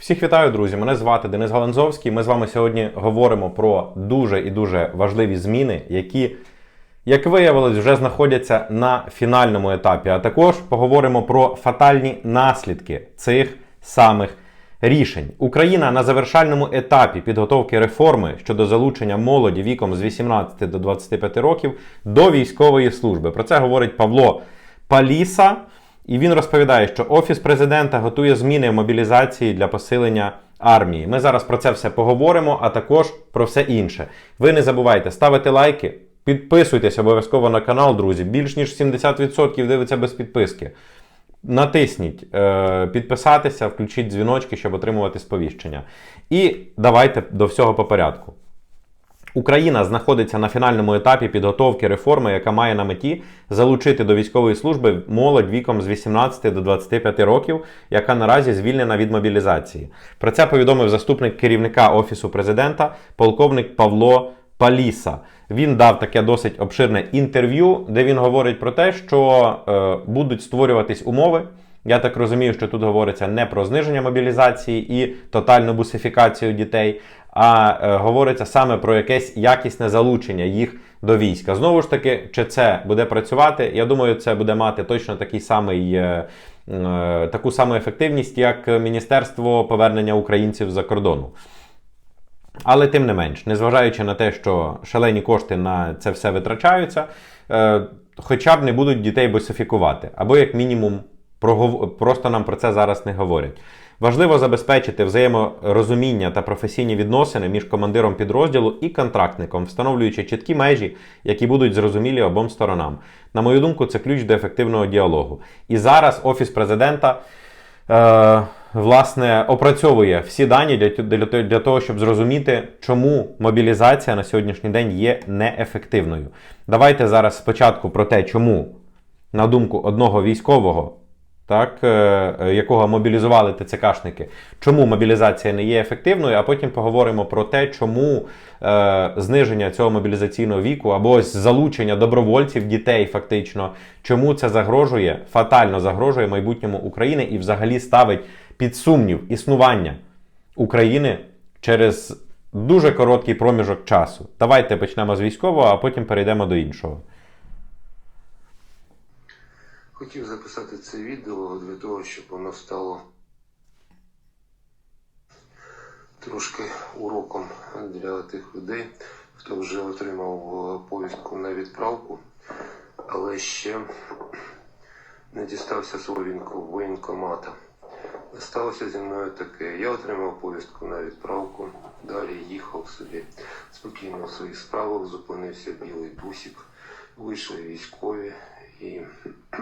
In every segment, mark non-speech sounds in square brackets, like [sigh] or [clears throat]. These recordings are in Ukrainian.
Всіх вітаю, друзі! Мене звати Денис Галанзовський. Ми з вами сьогодні говоримо про дуже і дуже важливі зміни, які, як виявилось, вже знаходяться на фінальному етапі. А також поговоримо про фатальні наслідки цих самих рішень. Україна на завершальному етапі підготовки реформи щодо залучення молоді віком з 18 до 25 років до військової служби. Про це говорить Павло Паліса. І він розповідає, що Офіс президента готує зміни в мобілізації для посилення армії. Ми зараз про це все поговоримо, а також про все інше. Ви не забувайте ставити лайки, підписуйтесь обов'язково на канал, друзі. Більш ніж 70% дивиться без підписки. Натисніть е, підписатися, включіть дзвіночки, щоб отримувати сповіщення. І давайте до всього по порядку. Україна знаходиться на фінальному етапі підготовки реформи, яка має на меті залучити до військової служби молодь віком з 18 до 25 років, яка наразі звільнена від мобілізації. Про це повідомив заступник керівника Офісу президента, полковник Павло Паліса. Він дав таке досить обширне інтерв'ю, де він говорить про те, що е, будуть створюватись умови. Я так розумію, що тут говориться не про зниження мобілізації і тотальну бусифікацію дітей, а е, говориться саме про якесь якісне залучення їх до війська. Знову ж таки, чи це буде працювати? Я думаю, це буде мати точно такий самий. е, е, Таку саму ефективність, як Міністерство повернення українців за кордону. Але тим не менш, незважаючи на те, що шалені кошти на це все витрачаються, е, хоча б не будуть дітей босифікувати, або як мінімум просто нам про це зараз не говорять. Важливо забезпечити взаєморозуміння та професійні відносини між командиром підрозділу і контрактником, встановлюючи чіткі межі, які будуть зрозумілі обом сторонам. На мою думку, це ключ до ефективного діалогу. І зараз Офіс президента е, власне опрацьовує всі дані для, для, для того, щоб зрозуміти, чому мобілізація на сьогоднішній день є неефективною. Давайте зараз спочатку про те, чому, на думку одного військового, так, е, е, якого мобілізували ТЦКшники, чому мобілізація не є ефективною, а потім поговоримо про те, чому е, зниження цього мобілізаційного віку або ось залучення добровольців, дітей, фактично, чому це загрожує, фатально загрожує майбутньому України і взагалі ставить під сумнів існування України через дуже короткий проміжок часу. Давайте почнемо з військового, а потім перейдемо до іншого. Хотів записати це відео для того, щоб воно стало трошки уроком для тих людей, хто вже отримав е, повістку на відправку, але ще не дістався свого воєнкомата. Сталося зі мною таке. Я отримав повістку на відправку, далі їхав собі спокійно в своїх справах, зупинився білий бусик, вийшли військові і [clears throat]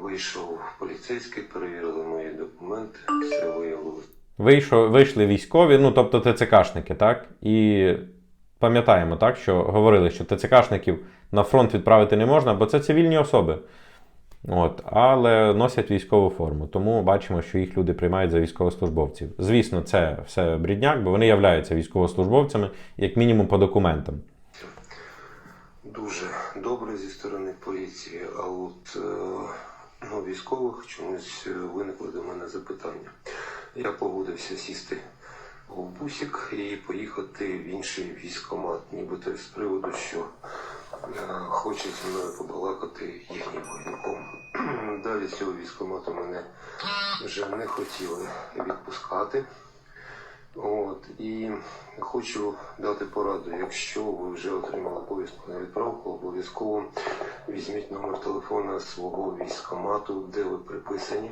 Вийшов поліцейський, перевірили мої документи, все виявилося. Вийшов, вийшли військові, ну тобто ТЦКшники, так? І пам'ятаємо, так, що говорили, що ТЦКшників на фронт відправити не можна, бо це цивільні особи. От, але носять військову форму. Тому бачимо, що їх люди приймають за військовослужбовців. Звісно, це все брідняк, бо вони являються військовослужбовцями, як мінімум по документам. Дуже добре зі сторони поліції, а от е, ну, військових чомусь виникли до мене запитання. Я погодився сісти в бусик і поїхати в інший військкомат, нібито з приводу, що е, хочуть зі мною побалакати їхнім воєнком. [clears throat] Далі з цього військкомату мене вже не хотіли відпускати. От, і хочу дати пораду, якщо ви вже отримали повістку на відправку, обов'язково візьміть номер телефона свого військкомату, де ви приписані.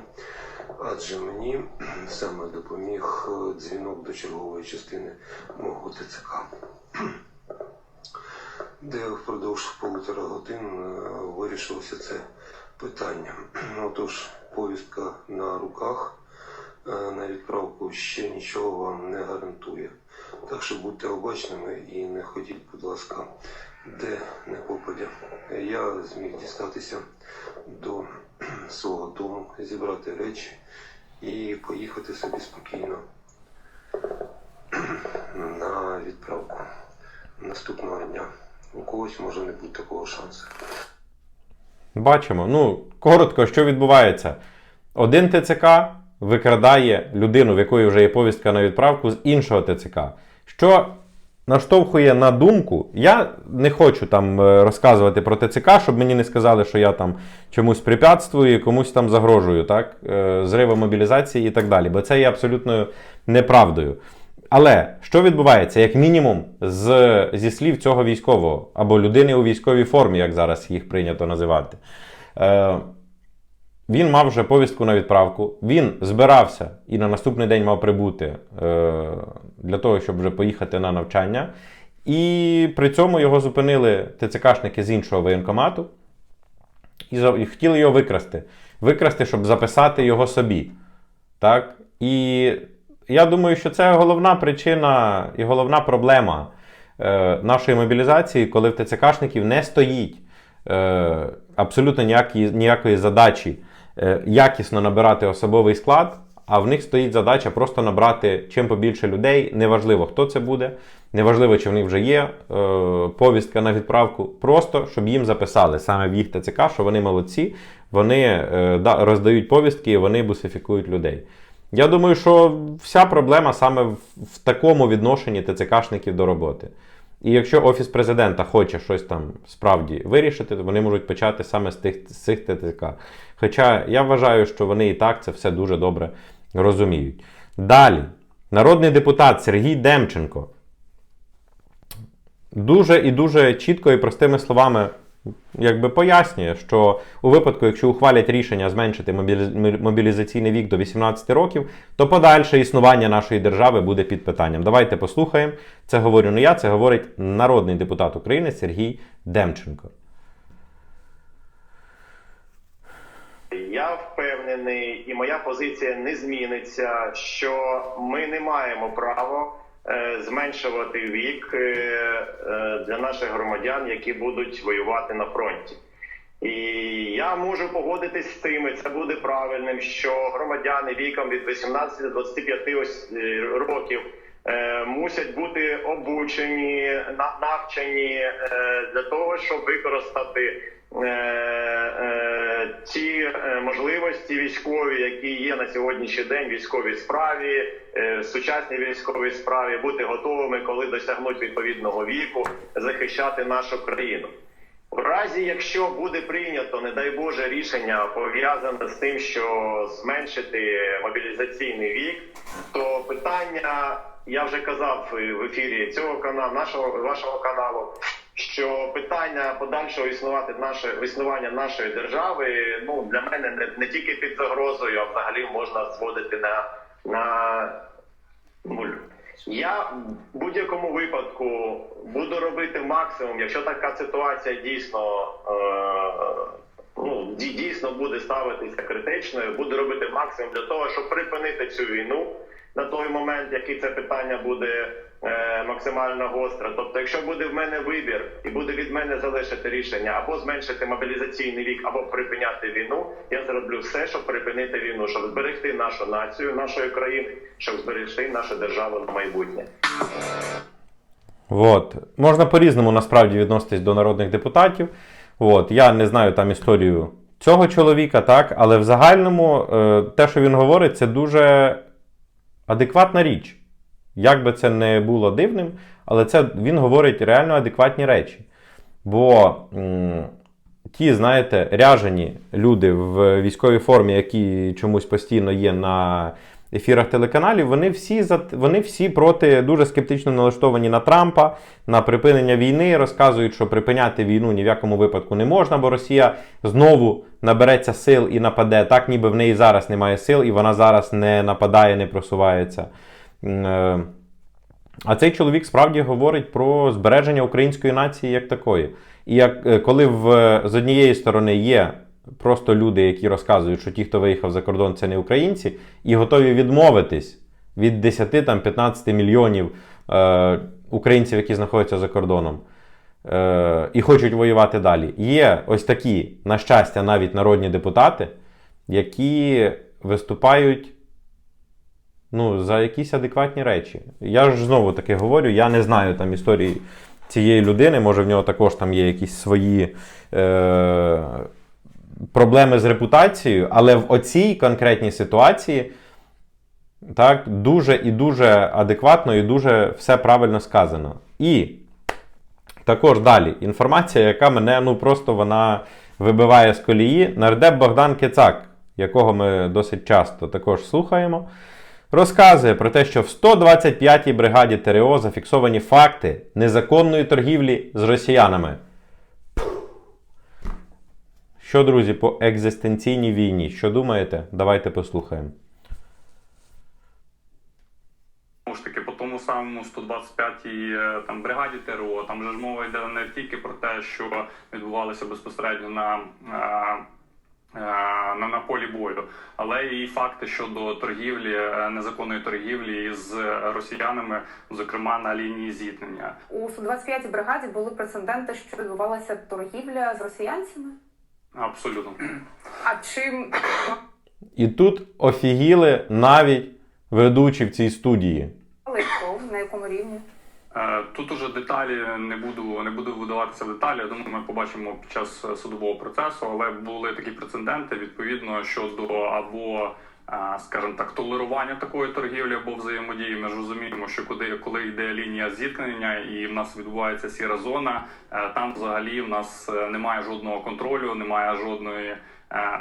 Адже мені саме допоміг е, дзвінок до чергової частини мого ТЦК, де впродовж полутора годин е, вирішилося це питання. Отож, повістка на руках на відправку ще нічого вам не гарантує. Так що будьте обачними і не ходіть, будь ласка, де не попадя. Я зміг дістатися до [clears throat] свого дому, зібрати речі і поїхати собі спокійно [clears throat] на відправку наступного дня. У когось може не бути такого шансу. Бачимо. Ну, коротко, що відбувається. один ТЦК викрадає людину, в якої вже є повістка на відправку з іншого ТЦК. Що наштовхує на думку, я не хочу там е, розказувати про ТЦК, щоб мені не сказали, що я там чомусь препятствую, комусь там загрожую, так? Е, Зриву мобілізації і так далі. Бо це є абсолютною неправдою. Але що відбувається, як мінімум, з, зі слів цього військового або людини у військовій формі, як зараз їх прийнято називати. Е, він мав вже повістку на відправку. Він збирався і на наступний день мав прибути е, для того, щоб вже поїхати на навчання. І при цьому його зупинили ТЦКшники з іншого воєнкомату і, і хотіли його викрасти. Викрасти, щоб записати його собі. Так? І я думаю, що це головна причина і головна проблема е, нашої мобілізації, коли в ТЦКшників не стоїть е, абсолютно ніякі, ніякої задачі якісно набирати особовий склад, а в них стоїть задача просто набрати чим побільше людей. Неважливо, хто це буде, неважливо, чи в них вже є е, повістка на відправку, просто щоб їм записали саме в їх ТЦК, що вони молодці, вони е, роздають повістки і вони бусифікують людей. Я думаю, що вся проблема саме в такому відношенні ТЦКшників до роботи. І якщо Офіс президента хоче щось там справді вирішити, то вони можуть почати саме з тих з цих ТТК. Хоча я вважаю, що вони і так це все дуже добре розуміють. Далі, народний депутат Сергій Демченко дуже і дуже чітко і простими словами якби пояснює, що у випадку, якщо ухвалять рішення зменшити мобілізаційний вік до 18 років, то подальше існування нашої держави буде під питанням. Давайте послухаємо. Це говорю не я, це говорить народний депутат України Сергій Демченко. Я впевнений, і моя позиція не зміниться, що ми не маємо права зменшувати вік е, е, для наших громадян, які будуть воювати на фронті. І я можу погодитись з тим, і це буде правильним, що громадяни віком від 18 до 25 ось, е, років е, мусять бути обучені, на- навчені е, для того, щоб використати е, е, ті можливості військові, які є на сьогоднішній день військовій справі, е, сучасній військовій справі, бути готовими, коли досягнуть відповідного віку, захищати нашу країну. У разі, якщо буде прийнято, не дай Боже, рішення пов'язане з тим, що зменшити мобілізаційний вік, то питання я вже казав в ефірі цього каналу, нашого вашого каналу, що питання подальшого існувати наше існування нашої держави, ну для мене не, не тільки під загрозою, а взагалі можна зводити на, на нуль. Я в будь-якому випадку буду робити максимум, якщо така ситуація дійсно е, ну, дійсно буде ставитися критичною, буду робити максимум для того, щоб припинити цю війну на той момент, який це питання буде максимально гостре. Тобто, якщо буде в мене вибір і буде від мене залишити рішення або зменшити мобілізаційний вік, або припиняти війну, я зроблю все, щоб припинити війну, щоб зберегти нашу націю, нашої країни, щоб зберегти нашу державу на майбутнє. От. Можна по-різному насправді відноситись до народних депутатів. От. Я не знаю там історію цього чоловіка, так, але в загальному е, те, що він говорить, це дуже адекватна річ. Як би це не було дивним, але це він говорить реально адекватні речі. Бо м, ті, знаєте, ряжені люди в військовій формі, які чомусь постійно є на ефірах телеканалів, вони всі, вони всі проти дуже скептично налаштовані на Трампа, на припинення війни, розказують, що припиняти війну ні в якому випадку не можна, бо Росія знову набереться сил і нападе. Так, ніби в неї зараз немає сил, і вона зараз не нападає, не просувається. Е, а цей чоловік справді говорить про збереження української нації як такої. І як, е, коли в, з однієї сторони є просто люди, які розказують, що ті, хто виїхав за кордон, це не українці, і готові відмовитись від 10-15 мільйонів е, українців, які знаходяться за кордоном, е, і хочуть воювати далі. Є ось такі, на щастя, навіть народні депутати, які виступають ну, за якісь адекватні речі. Я ж знову таки говорю, я не знаю там історії цієї людини, може в нього також там є якісь свої е, проблеми з репутацією, але в оцій конкретній ситуації так, дуже і дуже адекватно і дуже все правильно сказано. І також далі інформація, яка мене ну просто вона вибиває з колії. Нардеп Богдан Кицак, якого ми досить часто також слухаємо, розказує про те, що в 125-й бригаді ТРО зафіксовані факти незаконної торгівлі з росіянами. Що, друзі, по екзистенційній війні? Що думаєте? Давайте послухаємо. Ж таки, по тому самому 125-й е, там бригаді ТРО, там же ж мова йде не тільки про те, що відбувалося безпосередньо на, е, на, на полі бою, але і факти щодо торгівлі, е, незаконної торгівлі з росіянами, зокрема на лінії зіткнення. У 125-й бригаді були прецеденти, що відбувалася торгівля з росіянцями. Абсолютно. А чим І тут офігіли навіть ведучі в цій студії. але на якому рівні? Е, Тут уже деталі не буду не буду видаватися в деталі. Я думаю, ми побачимо під час е, судового процесу, але були такі прецеденти відповідно щодо або е, скажімо так, толерування такої торгівлі або взаємодії. Ми ж розуміємо, що куди коли йде лінія зіткнення і в нас відбувається сіра зона, там взагалі в нас немає жодного контролю, немає жодної,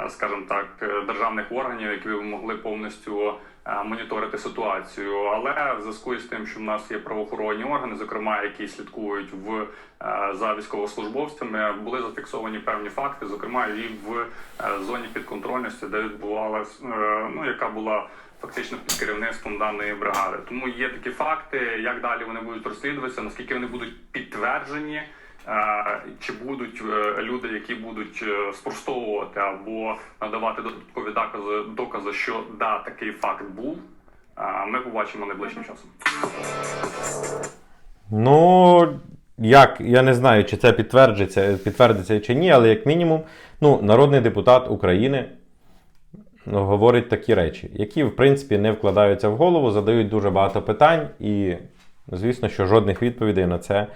скажімо так, е, державних органів, які б могли повністю е, моніторити ситуацію. Але в зв'язку з тим, що в нас є правоохоронні органи, зокрема які слідкують в е, за військовослужбовцями, були зафіксовані певні факти, зокрема і в е, зоні підконтрольності, де відбувалась, е, ну яка була. Фактично під керівництвом даної бригади, тому є такі факти. Як далі вони будуть розслідуватися, наскільки вони будуть підтверджені, е, чи будуть е, люди, які будуть е, спростовувати або надавати додаткові докази, докази, що да, такий факт був. Ми побачимо найближчим часом. Ну, як, я не знаю, чи це підтвердиться, підтвердиться чи ні, але як мінімум, ну, народний депутат України ну, говорить такі речі, які, в принципі, не вкладаються в голову, задають дуже багато питань, і, звісно, що жодних відповідей на це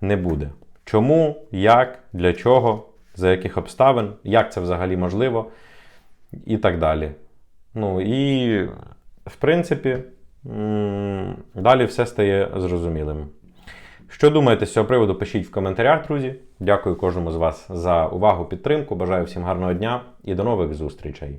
не буде. Чому, як, для чого, за яких обставин, як це взагалі можливо, і так далі. Ну і, в принципі, далі все стає зрозумілим. Що думаєте з цього приводу, пишіть в коментарях, друзі. Дякую кожному з вас за увагу, підтримку. Бажаю всім гарного дня і до нових зустрічей.